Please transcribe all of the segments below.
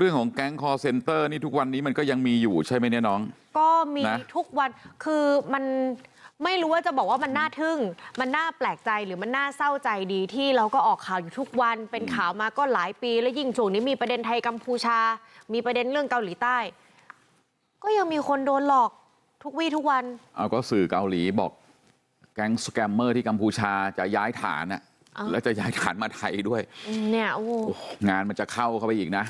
เรื่องของแก๊งคอร์เซนเตอร์นี่ทุกวันนี้มันก็ยังมีอยู่ใช่ไหมเนี่ยน้อง ก็มีนะทุกวันคือมันไม่รู้ว่าจะบอกว่ามันน่าทึ่ง มันน่าแปลกใจหรือมันน่าเศร้าใจดีที่เราก็ออกข่าวอยู่ทุกวัน เป็นข่าวมาก็หลายปี แล้วยิ่งช่วงนี้มีประเด็นไทยกัมพูชา มีประเด็นเรื่องเกาหลีใต้ ก็ยังมีคนโดนหลอกทุกวี่ทุกวันเอาก็สื่อเกาหลีบอกแก๊งสแกมเมอร์ที่กัมพูชาจะย้ายฐานน่ะอ้าว แล้วจะย้ายฐานมาไทยด้วยเนี่ยโอ้โหโอ้โหงานมันจะเข้าเข้าไปอีกนะ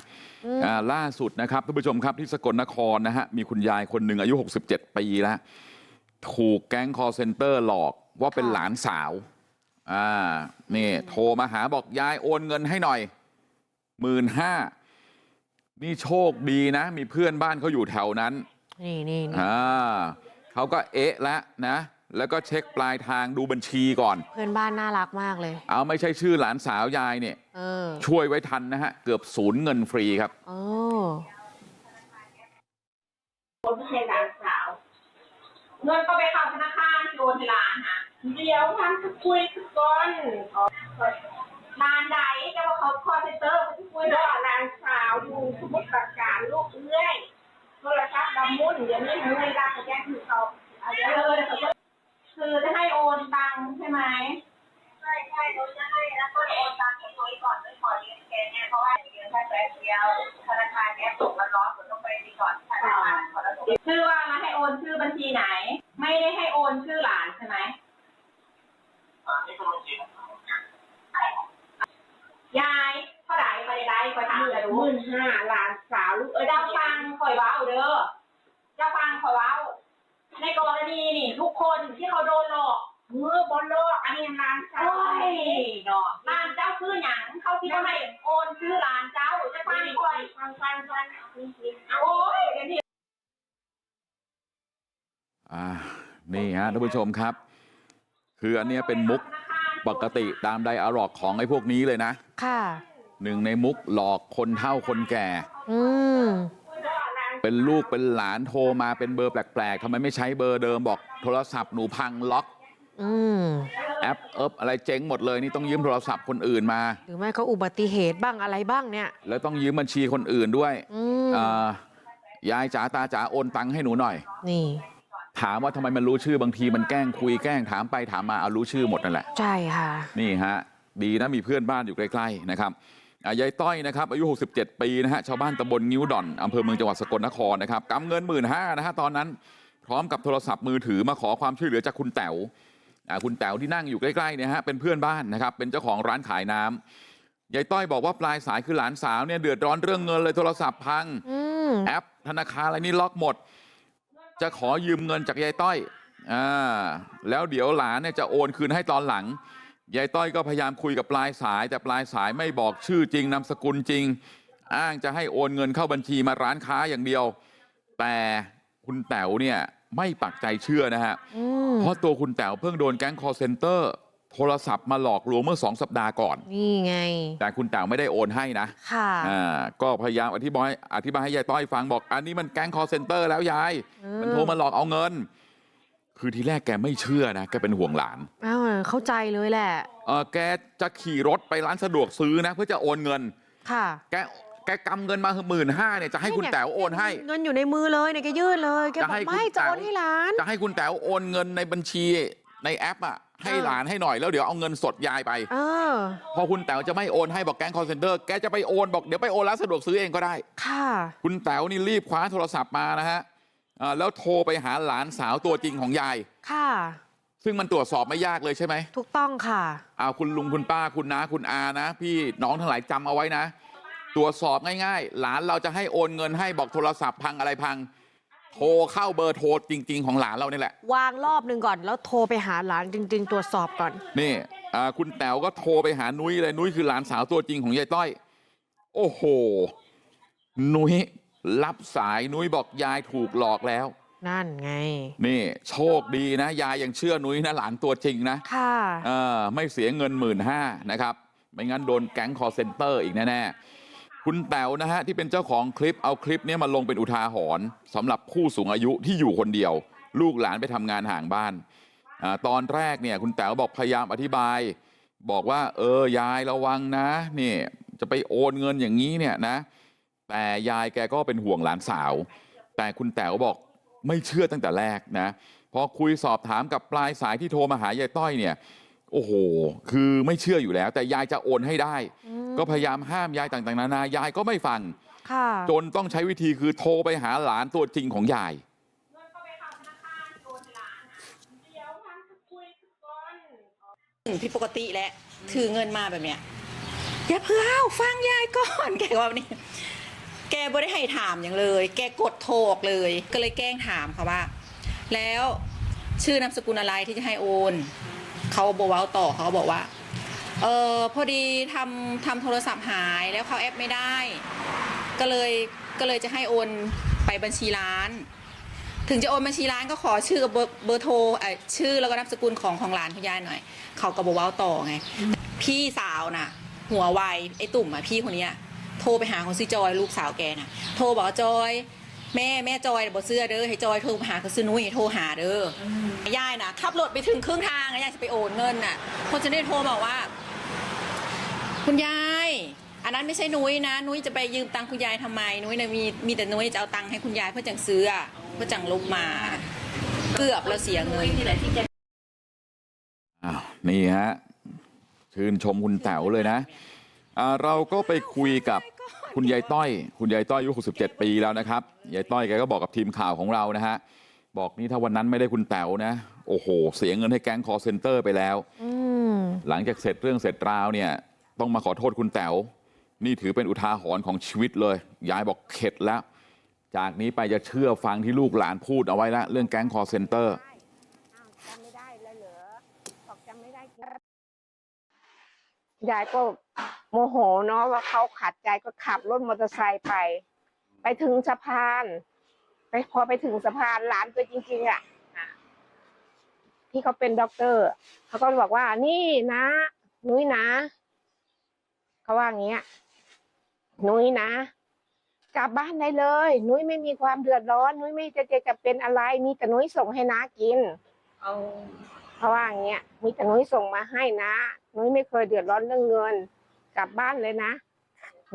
อ่าล่าสุดนะครับท่านผู้ชมครับที่สกลนครนะฮะมีคุณยายคนหนึ่งอายุ67ปีแล้วถูกแก๊งคอร์เซนเตอร์หลอกว่าเป็นค่ะหลานสาวอ่านี่โทรมาหาบอกยายโอนเงินให้หน่อยหมื่นห้านี่โชคดีนะ มีเพื่อนบ้านเขาอยู่แถวนั้น นี่นี่นี่อ่าเขาก็เอ๊ะแล้วนะ แล้วก็เช็คปลายทางดูบัญชีก่อนเพื่อนบ้านน่ารักมากเลยเอาไม่ใช่ชื่อหลานสาวยายเนี่ยเออช่วยไว้ทันนะฮะเกือบศูนย์เงินฟรีครับโอ้ คือจะให้โอนตังค์ใช่ไหมใช่ใช่เราจะให้แล้วก็โอนตังค์ให้ตัวก่อนไม่ขอยืมแกเนี่ยเพราะว่าเดี๋ยวแค่แป๊บเดียวธนาคารแอปส่งมาร้อนผมต้องไปดีก่อนธนาคารขอแล้วชื่อว่ามาให้โอนชื่อบัญชีไหน ไม่ได้ให้โอนชื่อหลานใช่ไหมยายเท่าไหร่ไปได้ไปทำเลยดูหมื่นห้าหลานสาวลูกเอเอ้ยเจ้าฟังคอยว้าเด้อเจ้าฟังคอยว้า ในกรณีนี่ทุกคนที่เขาโดนหลอกเมื่อบอลโลกอันนี้หลานสาโอ้วยเนาะร้านเจ้าคือหยังเขาคิดว่าไม่โอนชื่อร้านเจ้าจะฟังคอยฟังฟังฟังโอ้ยเดี๋ยวนี้อ่านี่ฮะท่านผู้ชมครับ คืออันเนี้ยเป็นมุกปกติตามไดอะล็อกของไอ้พวกนี้เลยนะ ค่ะหนึ่งในมุกหลอกคนเฒ่าคนแก่ อืม เป็นลูกเป็นหลานโทรมาเป็นเบอร์แปลกๆทำไมไม่ใช้เบอร์เดิมบอกโทรศัพท์หนูพังล็อกอืมแอปเอิบอะไรเจ๊งหมดเลยนี่ต้องยืมโทรศัพท์คนอื่นมาหรือไม่ก็อุบัติเหตุบ้างอะไรบ้างเนี่ยแล้วต้องยืมบัญชีคนอื่นด้วยอืมอ่ายายจ๋าตาจ๋าโอนตังค์ให้หนูหน่อยนี่ถามว่าทำไมมันรู้ชื่อบางทีมันแกล้งคุยแกล้งถามไปถามมาเอารู้ชื่อหมดนั่นแหละใช่ค่ะนี่ฮะดีนะมีเพื่อนบ้านอยู่ใกล้ๆนะครับอะ ยายต้อยนะครับอายุ67ปีนะฮะชาวบ้านตำบลงิ้วด่อนอำเภอเมืองจังหวัดสกลนครนะครับกำเงินหมื่นห้านะฮะตอนนั้นพร้อมกับโทรศัพท์มือถือมาขอความช่วยเหลือจากคุณแต๋วอะคุณแต๋วที่นั่งอยู่ใกล้ๆเนี่ยฮะเป็นเพื่อนบ้านนะครับเป็นเจ้าของร้านขายน้ำยายต้อยบอกว่าปลายสายคือหลานสาวเนี่ยเดือดร้อนเรื่องเงินเลยโทรศัพท์พังอืมแอปธนาคารอะไรนี่ล็อกหมด จะขอยืมเงินจากยายต้อยอ่าแล้วเดี๋ยวหลานเนี่ยจะโอนคืนให้ตอนหลังยาย ต้อยก็พยายามคุยกับปลายสายแต่ปลายสายไม่บอกชื่อจริงนามสกุลจริงอ้างจะให้โอนเงินเข้าบัญชีมาร้านค้าอย่างเดียวแต่คุณแต๋วเนี่ยไม่ปักใจเชื่อนะฮะอืมเพราะตัวคุณแต๋วเพิ่งโดนแก๊งคอร์เซนเตอร์โทรศัพท์มาหลอกลวงเมื่อสองสัปดาห์ก่อนนี่ไงแต่คุณแต๋วไม่ได้โอนให้นะค่ะอ่าก็พยายามอธิบายอธิบายให้ยายต้อยฟังบอกอันนี้มันแก๊งคอร์เซนเตอร์แล้วยายอืมมันโทรมาหลอกเอาเงิน คือทีแรกแกไม่เชื่อนะแกเป็นห่วงหลานอ้าวเข้าใจเลยแหละเออแกจะขี่รถไปร้านสะดวกซื้อนะเพื่อจะโอนเงินค่ะแกแกกำเงินมาหมื่นห้าเนี่ยจะให้คุณแต๋วโอนให้เงินอยู่ในมือเลยเนี่ยแกยื่นเลยแกบจะอกให้คุณไม่จะแต๋วโอนให้ร้านจะให้คุณแต๋วโอนเงินในบัญชีในแอปอะให้เออหลานให้หน่อยแล้วเดี๋ยวเอาเงินสดยายไปเออพอคุณแต๋วจะไม่โอนให้บอกแก๊งคอร์เซนเตอร์แกจะไปโอนบอกเดี๋ยวไปโอนร้านสะดวกซื้อเองก็ได้ ค่ะ คุณแต๋วนี่รีบคว้าโทรศัพท์มานะฮะ อ่าแล้วโทรไปหาหลานสาวตัวจริงของยายค่ะซึ่งมันตรวจสอบไม่ยากเลยใช่ไหมถูกต้องค่ะเอาคุณลุงคุณป้าคุณน้าคุณอานะพี่น้องทั้งหลายจำเอาไว้นะ ตรวจสอบง่ายๆ หลานเราจะให้โอนเงินให้บอกโทรศัพท์พังอะไรพัง โทรเข้าเบอร์โทรจริง ๆ ของหลานเรานี่แหละ วางรอบหนึ่งก่อนแล้วโทรไปหาร้านจริง ๆ ตรวจสอบก่อน นี่อ่าคุณแต๋วก็โทรไปหานุ้ยเลยนุ้ยคือหลานสาวตัวจริงของยายต้อย โอ้โหนุ้ย รับสายนุ้ยบอกยายถูกหลอกแล้วนั่นไงนี่โชคดีนะยายยังเชื่อนุ้ยนะหลานตัวจริงนะค่ะเออไม่เสียเงินหมื่นห้านะครับไม่งั้นโดนแก๊งคอร์เซนเตอร์อีกแน่ๆคุณแต๋วนะฮะที่เป็นเจ้าของคลิปเอาคลิปนี้มาลงเป็นอุทาหรณ์สำหรับผู้สูงอายุที่อยู่คนเดียว ลูกหลานไปทำงานห่างบ้านอาตอนแรกเนี่ยคุณแต๋วบอกพยายามอธิบาย บอกว่าเออยายระวังนะนี่จะไปโอนเงินอย่างนี้เนี่ยนะ แต่ยายแกก็เป็นห่วงหลานสาวแต่คุณแต๋วบอกไม่เชื่อตั้งแต่แรกนะพอคุยสอบถามกับปลายสายที่โทรมาหายายต้อยเนี่ยโอ้โหคือไม่เชื่ออยู่แล้วแต่ยายจะโอนให้ได้ก็พยายามห้ามยายต่างๆนานายายก็ไม่ฟังค่ะจนต้องใช้วิธีคือโทรไปหาหลานตัวจริงของยายเงินก็ไปเข้าธนาคารโอนให้หลานนะเดี๋ยวพันคุยก่อนผิดปกติแหละถือเงินมาแบบเนี้ยอย่าเพิ่งเอาฟังยายก่อนแกว่านี่ แกบ่ได้ให้ถามอย่างเลย แกกดโทรออกเลย ก็เลยแกล้งถามค่ะว่า แล้วชื่อนามสกุลอะไรที่จะให้โอนเขาบอกว่าต่อเขาบอกว่า เออพอดีทำทำโทรศัพท์หายแล้วเขาแอปไม่ได้ ก็เลยก็เลยจะให้โอนไปบัญชีร้าน ถึงจะโอนบัญชีร้านก็ขอชื่อกับเบอร์เบอร์โทรเอ่อชื่อแล้วก็นามสกุลของของร้านคุณยายหน่อยเขาก็บอกว่าต่อไง พี่สาวน่ะ หัวไวไอ้ตุ่มอะพี่คนเนี้ย โทรไปหาคนซื้อจอยลูกสาวแกน่ะ โทรบอกว่าจอย แม่แม่จอยบอกเสื้อเด้อให้จอยโทรหาเขาซื้อนุ้ยโทรหาเด้อยายน่ะขับรถไปถึงครึ่งทางอะยายจะไปโอนเงินน่ะคนจะได้โทรบอกว่า คุณยาย อันนั้นไม่ใช่นุ้ยนะ นุ้ยจะไปยืมตังค์คุณยายทำไม นุ้ยนะมีมีแต่นุ้ยจะเอาตังค์ให้คุณยายเพื่อจังซื้ออะเพื่อจังลบมา เกือบเราเสียเงินอ้าวนี่ฮะชื่นชมคุณแต๋วเลยนะอ่า เราก็ไปคุยกับคุณยายต้อยคุณยายต้อยอายุ67ปีแล้วนะครับยายต้อยแกก็บอกกับทีมข่าวของเรานะฮะบอกนี่ถ้าวันนั้นไม่ได้คุณแต๋วนะโอ้โหเสียเงินให้แก๊งคอร์เซนเตอร์ไปแล้วอืมหลังจากเสร็จเรื่องเสร็จราวเนี่ยต้องมาขอโทษคุณแต๋วนี่ถือเป็นอุทาหรณ์ของชีวิตเลยยายบอกเข็ดแล้ว จากนี้ไปจะเชื่อฟังที่ลูกหลานพูดเอาไว้แล้วเรื่องแก๊งคอร์เซนเตอร์จำไม่ได้แล้วเหรอบอกจำไม่ได้ยายก็ โมโหเนาะว่าเขาขัดใจก็ขับรถมอเตอร์ไซค์ไป ไปถึงสะพาน ไปพอไปถึงสะพานหลานตัวจริง ๆ อะที่เขาเป็นด็อกเตอร์เขาก็บอกว่านี่นะนุ้ยนะเขาว่าอย่างเงี้ยนุ้ยนะกลับบ้านได้เลย นุ้ยไม่มีความเดือดร้อน นุ้ยไม่จะจะจะเป็นอะไร มีแต่นุ้ยส่งให้น้ากินเพราะว่าอย่างเงี้ยมีแต่นุ้ยส่งมาให้นะนุ้ยไม่เคยเดือดร้อนเรื่องเงิน กลับบ้านเลยนะ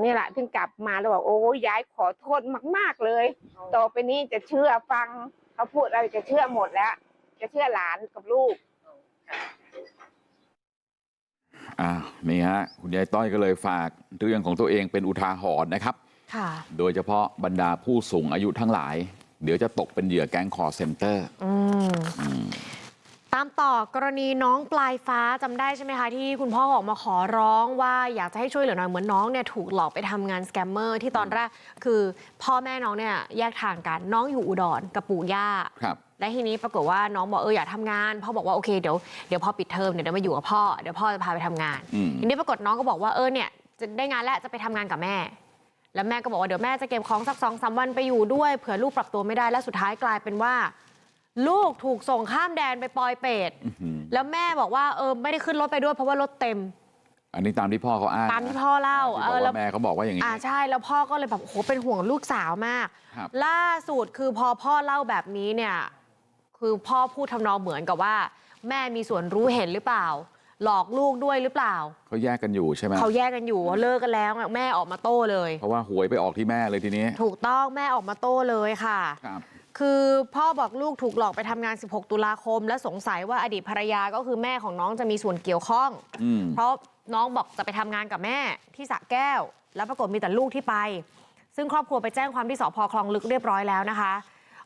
นี่แหละถึงกลับมาแล้วบอกโอ้ยยายขอโทษมาก ๆเลย ต่อไปนี้จะเชื่อฟังเขาพูดอะไรจะเชื่อหมดแล้ว จะเชื่อหลานกับลูกอ้าวนี่ฮะคุณยายต้อยก็เลยฝากเรื่องของตัวเองเป็นอุทาหรณ์นะครับ ค่ะ โดยเฉพาะบรรดาผู้สูงอายุทั้งหลาย เดี๋ยวจะตกเป็นเหยื่อแก๊งคอร์เซนเตอร์ อืม ตามต่อกรณีน้องปลายฟ้าจำได้ใช่ไหมคะที่คุณพ่อออกมาขอร้องว่าอยากจะให้ช่วยเหลือหน่อยเหมือนน้องเนี่ยถูกหลอกไปทำงานสแกมเมอร์ที่ตอนแรกคือพ่อแม่น้องเนี่ยแยกทางกันน้องอยู่อุดรกับปู่ย่าครับและทีนี้ปรากฏว่าน้องบอกเอออยากทำงานพ่อบอกว่าโอเคเดี๋ยวเดี๋ยวพอปิดเทอมเนี่ยเดี๋ยวมาอยู่กับพ่อเดี๋ยวพ่อจะพาไปทำงานอืมทีนี้ปรากฏน้องก็บอกว่าเออเนี่ยจะได้งานแล้วจะไปทำงานกับแม่ แล้วแม่ก็บอกว่าเดี๋ยวแม่จะเก็บของสักสองสามวันไปอยู่ด้วยเผื่อลูกปรับตัวไม่ได้แล้วสุดท้ายกลายเป็นว่า ลูกถูกส่งข้ามแดนไปปอยเปตอื้อหือแล้วแม่บอกว่าเออไม่ได้ขึ้นรถไปด้วยเพราะว่ารถเต็ม อันนี้ตามที่พ่อเขาอ้างตามที่พ่อเล่าที่เอบออกแล้วว่าแม่เขาบอกว่าอย่างนี้อ่าใช่แล้วพ่อก็เลยแบบโอ้โหเป็นห่วงลูกสาวมากครับล่าสุดคือพอพ่อเล่าแบบนี้เนี่ย คือพ่อพูดทำนองเหมือนกับว่า แม่มีส่วนรู้เห็นหรือเปล่า หลอกลูกด้วยหรือเปล่าเขาแยกกันอยู่ใช่ไหมเขาแยกกันอยู่เลิกกันแล้วแม่ออกมาโต้เลย เพราะว่าหวยไปออกที่แม่เลยทีนี้ ถูกต้องแม่ออกมาโต้เลยค่ะครับ คือพ่อบอกลูกถูกหลอกไปทำงาน16ตุลาคมและสงสัยว่าอดีตภรรยาก็คือแม่ของน้องจะมีส่วนเกี่ยวข้องอืมเพราะน้องบอกจะไปทำงานกับแม่ที่สระแก้ว แล้วปรากฏมีแต่ลูกที่ไป ซึ่งครอบครัวไปแจ้งความที่สพคลองลึกเรียบร้อยแล้วนะคะ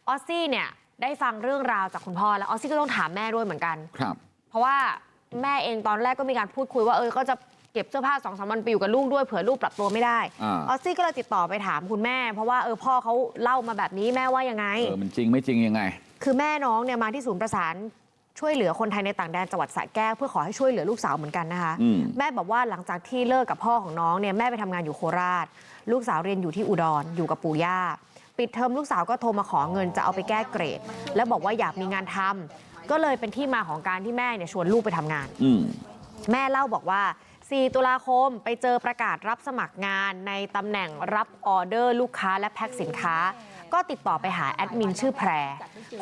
ออสซี่เนี่ยได้ฟังเรื่องราวจากคุณพ่อแล้วออสซี่ก็ต้องถามแม่ด้วยเหมือนกันครับ เพราะว่าแม่เองตอนแรกก็มีการพูดคุยว่าเออก็จะ เก็บเสื้อผ้าสองสามวันไปอยู่กับลูกด้วยเผื่อลูกปรับตัวไม่ได้อ่าออสซี่ก็เลยติดต่อไปถามคุณแม่ เพราะว่าเออพ่อเขาเล่ามาแบบนี้แม่ว่ายังไงเออมันจริงไม่จริงยังไง คือแม่น้องเนี่ยมาที่ศูนย์ประสานช่วยเหลือคนไทยในต่างแดนจังหวัดสระแก้วเพื่อขอให้ช่วยเหลือลูกสาวเหมือนกันนะคะอืมแม่บอกว่าหลังจากที่เลิกกับพ่อของน้องเนี่ยแม่ไปทำงานอยู่โคราช ลูกสาวเรียนอยู่ที่อุดรอยู่กับปู่ย่าปิดเทอมลูกสาวก็โทรมาขอเงินจะเอาไปแก้เกรด แล้วบอกว่าอยากมีงานทำก็เลยเป็นที่มาของการที่แม่เนี่ยชวนลูกไปทำงานอืมแม่เล่าบอกว่า 4 ตุลาคมไปเจอประกาศรับสมัครงานในตำแหน่งรับออเดอร์ลูกค้าและแพ็คสินค้า ก็ติดต่อไปหาแอดมินชื่อแพร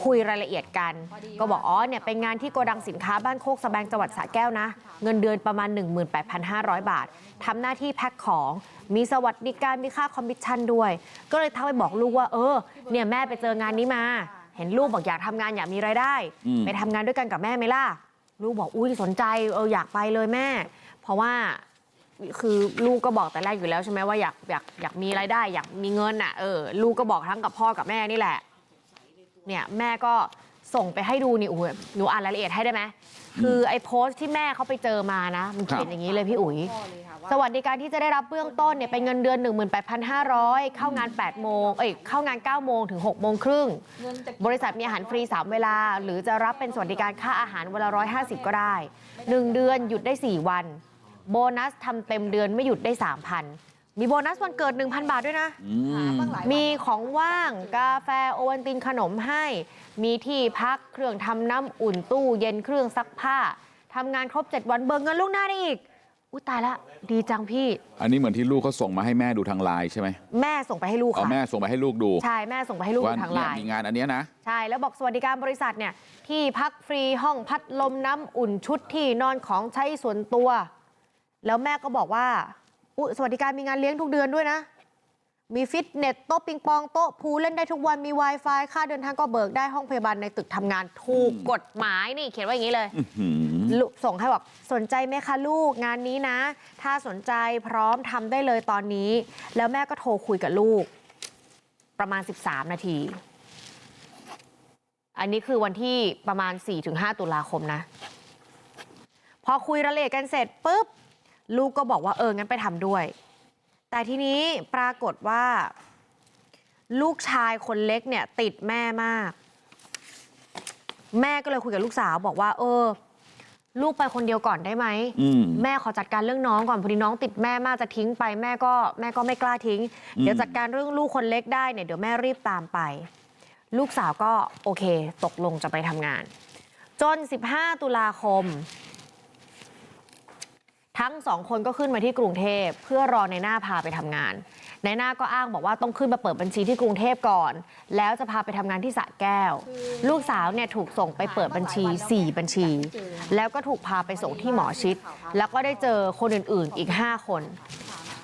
คุยรายละเอียดกัน ก็บอกอ๋อเนี่ยเป็นงานที่โกดังสินค้าบ้านโคกสะแบงจังหวัดสระแก้วนะ เงินเดือนประมาณ 18,500 บาททำหน้าที่แพ็คของ มีสวัสดิการมีค่าคอมมิชชั่นด้วย ก็เลยทักไปบอกลูกว่าเออเนี่ยแม่ไปเจองานนี้มา เห็นลูกบอกอยากทำงานอยากมีรายได้อืมไปทำงานด้วยกันกับแม่ไหมล่ะลูกบอกอุ้ยสนใจเอออยากไปเลยแม่ เพราะว่าคือลูกก็บอกแต่แรกอยู่แล้วใช่ไหมว่าอยากอยากอยากมีรายได้ อยากมีเงินอะเออลูกก็บอกทั้งกับพ่อกับแม่นี่แหละ เนี่ยแม่ก็ส่งไปให้ดูนี่อุ้ยหนูอ่านรายละเอียดให้ได้ไหมคือไอ้โพสต์ที่แม่เขาไปเจอมานะ มันเขียนอย่างนี้เลยพี่อุ๋ย สวัสดิการที่จะได้รับเบื้องต้นเนี่ยเป็นเงินเดือน 18,500 เข้างาน 8 โมง เอ้ยเข้างาน 9 โมงถึง 6 โมงครึ่ง บริษัทมีอาหารฟรี 3 เวลา หรือจะรับเป็นสวัสดิการค่าอาหารเวลา 150 ก็ได้ 1 เดือนหยุดได้ 4 วัน โบนัสทำเต็มเดือนไม่หยุดได้3,000มีโบนัสวันเกิด 1,000 บาทด้วยนะอืมมีของว่างกาแฟโอวัลตินขนมให้ มีที่พักเครื่องทำน้ำอุ่นตู้เย็นเครื่องซักผ้าทำงานครบ 7 วันเบิกเงินล่วงหน้าได้อีก อุ้ยตายละ ดีจังพี่ อันนี้เหมือนที่ลูกเขาส่งมาให้แม่ดูทางไลน์ใช่ไหม แม่ส่งไปให้ลูกเอาค่ะแม่ส่งมาให้ลูกดู ใช่ แม่ส่งไปให้ลูกว่าทางไลเนี่ยน์มีงานอันเนี้ยนะ ใช่ แล้วบอกสวัสดิการบริษัทเนี่ย ที่พักฟรีห้องพัดลมน้ำอุ่นชุดที่นอนของใช้ส่วนตัว แล้วแม่ก็บอกว่าอุยสวัสดิการมีงานเลี้ยงทุกเดือนด้วยนะมีฟิตเนสโต๊ะปิงปองโต๊ะพูลเล่นได้ทุกวันมี Wi-Fi ค่าเดินทางก็เบิกได้ห้องพยาบาลในตึกทำงานถูกกฎหมายนี่เขียนไว้อย่างนี้เลยหืมลูกส่งให้บอกสนใจไหมคะลูกงานนี้นะ ถ้าสนใจพร้อมทำได้เลยตอนนี้ แล้วแม่ก็โทรคุยกับลูก ประมาณ 13 นาที อันนี้คือวันที่ประมาณ 4-5 ตุลาคมนะ พอคุยรายละเอียดกันเสร็จปุ๊บ ลูกก็บอกว่าเอองั้นไปทำด้วยแต่ทีนี้ปรากฏว่าลูกชายคนเล็กเนี่ยติดแม่มาก แม่ก็เลยคุยกับลูกสาวบอกว่า เออ ลูกไปคนเดียวก่อนได้ไหมอืมแม่ขอจัดการเรื่องน้องก่อนพอดีน้องติดแม่มากจะทิ้งไปแม่ก็แม่ก็ไม่กล้าทิ้งอืมเดี๋ยวจัดการเรื่องลูกคนเล็กได้เนี่ยเดี๋ยวแม่รีบตามไป ลูกสาวก็โอเค ตกลงจะไปทำงาน จน 15 ตุลาคม ทั้งสองคนก็ขึ้นมาที่กรุงเทพเพื่อรอในหน้าพาไปทำงานในหน้าก็อ้างบอกว่าต้องขึ้นมาเปิดบัญชีที่กรุงเทพก่อน แล้วจะพาไปทำงานที่สระแก้ว ลูกสาวเนี่ยถูกส่งไปเปิดบัญชี 4 บัญชี แล้วก็ถูกพาไปส่งที่หมอชิด แล้วก็ได้เจอคนอื่นๆอีก 5 คน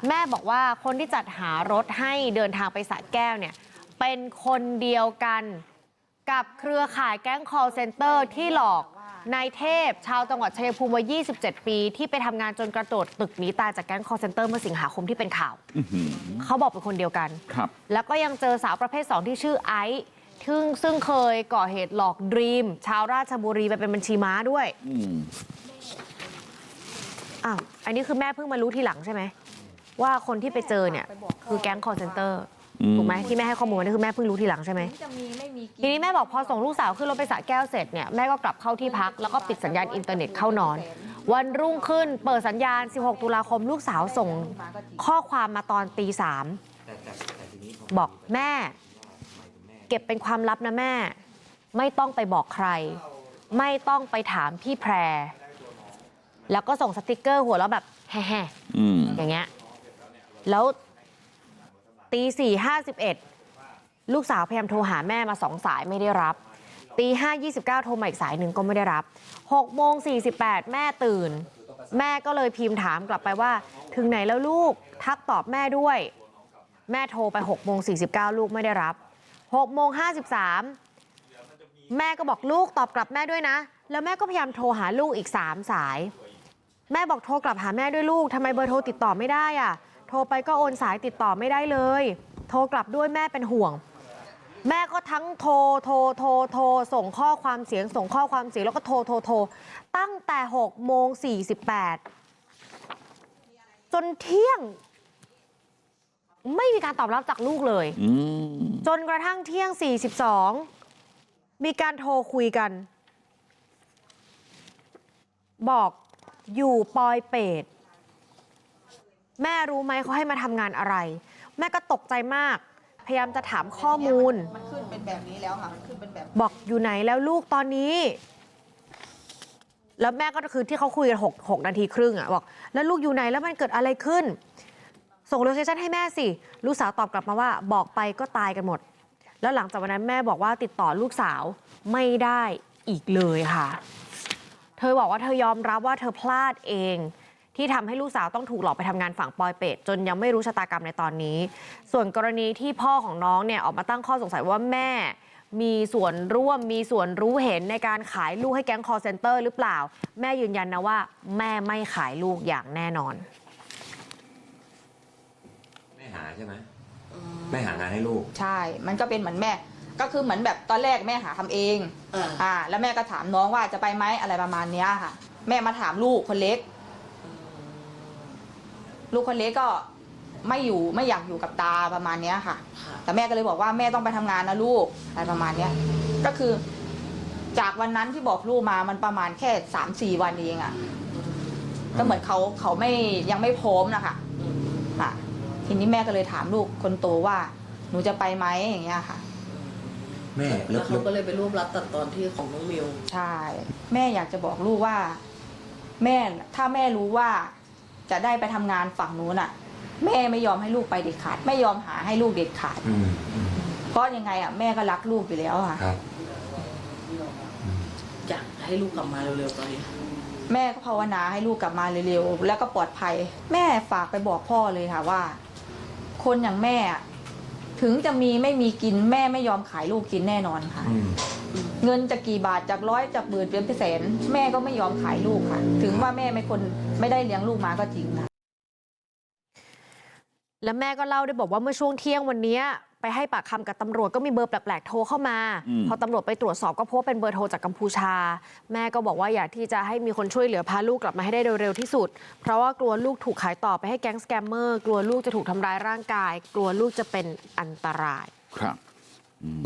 แม่บอกว่าคนที่จัดหารถให้เดินทางไปสระแก้วเนี่ยเป็นคนเดียวกันกับเครือข่ายแก๊ง call center ที่หลอก นายเทพชาวจังหวัดชัยภูมิวัย27 ปี ที่ไปทำงานจนกระโดดตึกหนีตายจากแก๊ง call center เมื่อสิงหาคมที่เป็นข่าวอื้อหือเขาบอกเป็นคนเดียวกัน ครับแล้วก็ยังเจอสาวประเภท 2 ที่ชื่อไอซ์ซึ่งซึ่งเคยก่อเหตุหลอกดรีม ชาวราชบุรีไปเป็นบัญชีม้าด้วยอืมอ้าวอันนี้คือแม่เพิ่งมารู้ทีหลังใช่ไหมว่าคนที่ไปเจอเนี่ยคือแก๊ง call center อืม ถูกไหมที่แม่ให้ข้อมูลนี่คือแม่เพิ่งรู้ทีหลังใช่ไหมทีนี้แม่บอกพอส่งลูกสาวขึ้นรถไปสระแก้วเสร็จเนี่ยแม่ก็กลับเข้าที่พักแล้วก็ปิดสัญญาณอินเทอร์เน็ตเข้านอน วันรุ่งขึ้นเปิดสัญญาณ 16 ตุลาคมลูกสาวส่งข้อความมาตอนตีสามบอกแม่ เก็บเป็นความลับนะแม่ ไม่ต้องไปบอกใคร ไม่ต้องไปถามพี่แพร แล้วก็ส่งสติกเกอร์หัวแล้วแบบแฮ่ๆอืมอย่างเงี้ยแล้ว ตีสี่ห้าสิบเอ็ดลูกสาวพยายามโทรหาแม่มาสองสายไม่ได้รับตีห้ายี่สิบเก้าโทรมาอีกสายหนึ่งก็ไม่ได้รับหกโมงสี่สิบแปดแม่ตื่น แม่ก็เลยพิมพ์ถามกลับไปว่า ถึงไหนแล้วลูกทักตอบแม่ด้วย แม่โทรไปหกโมงสี่สิบเก้าลูกไม่ได้รับหกโมงห้าสิบสามแม่ก็บอกลูกตอบกลับแม่ด้วยนะ แล้วแม่ก็พยายามโทรหาลูกอีกสามสาย แม่บอกโทรกลับหาแม่ด้วยลูกทำไมเบอร์โทรติดต่อไม่ได้อะ โทรไปก็โอนสายติดต่อไม่ได้เลยโทรกลับด้วยแม่เป็นห่วง แม่ก็ทั้งโทรโทรโทรโทรส่งข้อความเสียงส่งข้อความเสียงแล้วก็โทรโทรโทรตั้งแต่6โมง48จนเที่ยง ไม่มีการตอบรับจากลูกเลย จนกระทั่งเที่ยง 42 มีการโทรคุยกัน บอกอยู่ปอยเปต แม่รู้ไหมเขาให้มาทำงานอะไรแม่ก็ตกใจมากพยายามจะถามข้อมูลมันขึ้นเป็นแบบนี้แล้วค่ะมันขึ้นเป็นแบบบอกอยู่ไหนแล้วลูกตอนนี้ แล้วแม่ก็คือที่เขาคุยกันหกหกนาทีครึ่งอะบอกแล้วลูกอยู่ไหนแล้วมันเกิดอะไรขึ้น ส่งโลเคชั่นให้แม่สิ ลูกสาวตอบกลับมาว่า บอกไปก็ตายกันหมด แล้วหลังจากวันนั้นแม่บอกว่าติดต่อลูกสาวไม่ได้อีกเลยค่ะ เธอบอกว่าเธอยอมรับว่าเธอพลาดเอง ที่ทำให้ลูกสาวต้องถูกหลอกไปทำงานฝั่งปอยเป็ดจนยังไม่รู้ชะตากรรมในตอนนี้ ส่วนกรณีที่พ่อของน้องเนี่ยออกมาตั้งข้อสงสัยว่าแม่มีส่วนร่วมมีส่วนรู้เห็นในการขายลูกให้แก๊งคอร์เซนเตอร์หรือเปล่า แม่ยืนยันนะว่า แม่ไม่ขายลูกอย่างแน่นอน แม่หาใช่ไหมแม่หางานให้ลูก ใช่ มันก็เป็นเหมือนแม่ ก็คือเหมือนแบบตอนแรกแม่หาทำเองอ่าแล้วแม่ก็ถามน้องว่าจะไปไหมอะไรประมาณเนี้ยค่ะ แม่มาถามลูกคนเล็ก ลูกคนเล็กก็ไม่อยู่ไม่อยากอยู่กับตาประมาณเนี้ยค่ะ แต่แม่ก็เลยบอกว่าแม่ต้องไปทำงานนะลูกอะไรประมาณเนี้ยก็คือ จากวันนั้นที่บอกลูกมามันประมาณแค่สามสี่วันเองอะ่ะก็เหมือนเขาเขาไม่ยังไม่พร้อมนะคะค่ะทีนี้แม่ก็เลยถามลูกคนโตว่า หนูจะไปไหมอย่างเงี้ยค่ะ แม่แล้แล้ววเขาก็เลยไปรวบรัดตัดตอนที่ของน้องมิว ใช่ แม่อยากจะบอกลูกว่า แม่ถ้าแม่รู้ว่า จะได้ไปทำงานฝั่งนู้นอะ แม่ไม่ยอมให้ลูกไปเด็ดขาด ไม่ยอมหาให้ลูกเด็ดขาดอืมอืมเพราะยังไงอะแม่ก็รักลูกอยู่แล้วค่ะครับอยากให้ลูกกลับมาเร็วๆตอนนี้แม่ก็ภาวนาให้ลูกกลับมาเร็วๆแล้วก็ปลอดภัย แม่ฝากไปบอกพ่อเลยค่ะว่า คนอย่างแม่อะถึงจะมีไม่มีกินแม่ไม่ยอมขายลูกกินแน่นอนค่ะอืม เงินจะกี่บาทจากร้อยจากหมื่นเป็นแสนแม่ก็ไม่ยอมขายลูกค่ะ ถึงว่าแม่ไม่คนไม่ได้เลี้ยงลูกมาก็จริงค่ะและแม่ก็เล่าได้บอกว่าเมื่อช่วงเที่ยงวันเนี้ยไปให้ปากคำกับตำรวจก็มีเบอร์แปลกๆโทรเข้ามาอืมพอตำรวจไปตรวจสอบก็พบว่าเป็นเบอร์โทรจากกัมพูชา แม่ก็บอกว่าอยากที่จะให้มีคนช่วยเหลือพาลูกกลับมาให้ได้โดยเร็วที่สุด เพราะว่ากลัวลูกถูกขายต่อไปให้แก๊งสแกมเมอร์ กลัวลูกจะถูกทำร้ายร่างกาย กลัวลูกจะเป็นอันตรายครับอืม